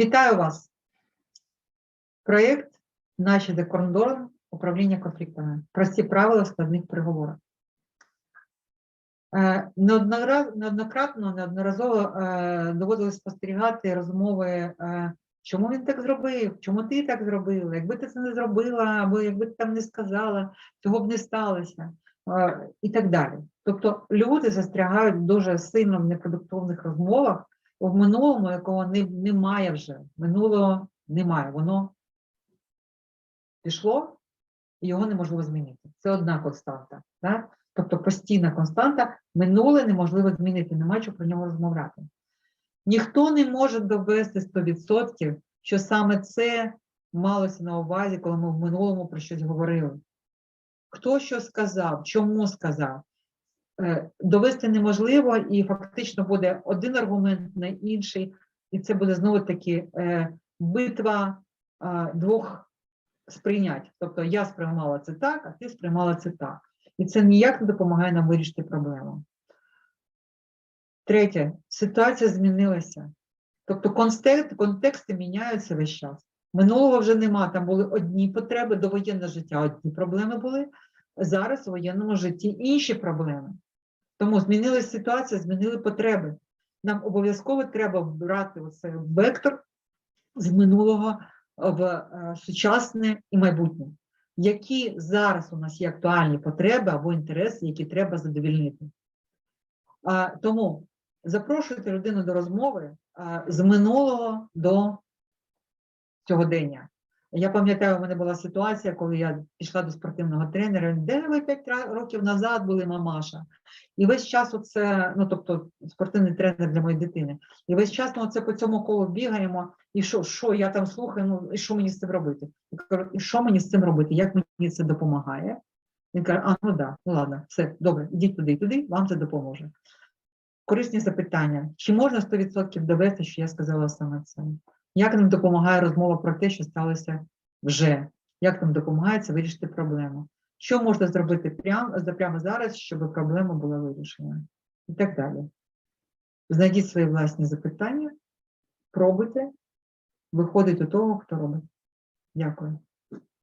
Вітаю вас. Проєкт Наші за кордоном управління конфліктами. Прості правила складних переговорів. Е, Неоднократно, неодноразово е, доводилось спостерігати розмови, е, чому він так зробив, чому ти так зробила, якби ти це не зробила, або якби ти там не сказала, цього б не сталося, і так далі. Тобто люди застрягають дуже сильно в непродуктивних розмовах, в минулому, якого не, немає вже. Минулого немає. Воно пішло, і його неможливо змінити. Це одна константа. Так? Тобто постійна константа, минуле неможливо змінити, нема чого про нього розмовляти. Ніхто не може довести 100%, що саме це малося на увазі, коли ми в минулому про щось говорили. Хто що сказав, чому сказав, довести неможливо, і фактично буде один аргумент на інший, і це буде знову таки е, битва е, двох сприйнять. Тобто я сприймала це так, а ти сприймала це так. І це ніяк не допомагає нам вирішити проблему. Третє, ситуація змінилася. Тобто контекст, контексти міняються весь час. Минулого вже нема, там були одні потреби, довоєнне життя одні проблеми були. Зараз у воєнному житті інші проблеми. Тому змінилася ситуація, змінили потреби. Нам обов'язково треба брати оцей вектор з минулого в е, сучасне і майбутнє. Які зараз у нас є актуальні потреби або інтереси, які треба задовільнити. Тому запрошуйте людину до розмови з минулого до сьогодення. Я пам'ятаю, у мене була ситуація, коли я пішла до спортивного тренера, де ви 5 років назад були мамаша. І весь час оце, ну тобто спортивний тренер для моєї дитини. І весь час ми оце по цьому колу бігаємо, і що, що я там слухаю, ну і що мені з цим робити? Я кажу, і що мені з цим робити? Як мені це допомагає? Він каже, а ну да, ну ладно, все, добре, ідіть туди і туди, вам це допоможе. Корисні запитання. Чи можна 100% довести, що я сказала саме це? Як нам допомагає розмова про те, що сталося вже? Як нам допомагає це вирішити проблему? Що можна зробити прямо, прямо зараз, щоб проблема була вирішена? І так далі. Знайдіть свої власні запитання, пробуйте, виходить до того, хто робить. Дякую.